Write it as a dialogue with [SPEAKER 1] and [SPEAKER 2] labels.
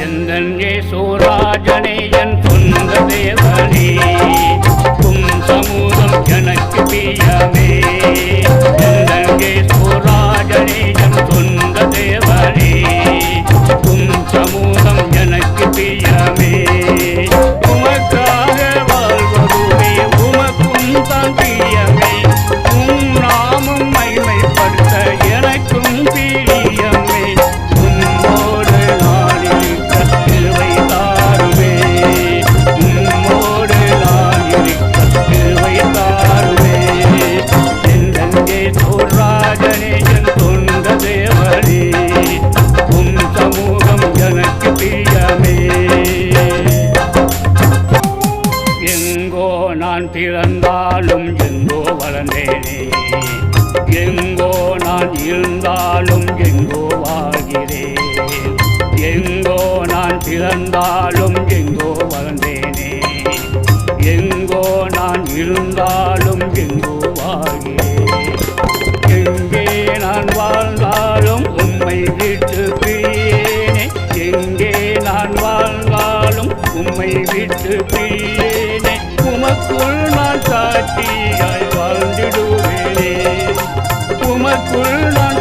[SPEAKER 1] எந்தன் சூராஜனே என் எங்கோ நான் பிறந்தாலும் எங்கோ வளர்ந்தேனே. எங்கோ நான் இருந்தாலும் எங்கோ வாழ்கிறேன். எங்கோ நான் பிறந்தாலும் எங்கோ வளர்ந்தேனே. எங்கோ நான் இருந்தாலும் எங்கோ வாழ்கிறேன். எங்கே நான் வாழ்ந்தாலும் உண்மை விட்டு பிரியேனே. எங்கே நான் வாழ்ந்தாலும் உண்மை விட்டு பிரியே உமக்குள் நான் சாட்சியாய் வாழ்ந்திடுவேனே. உமக்குள் நான்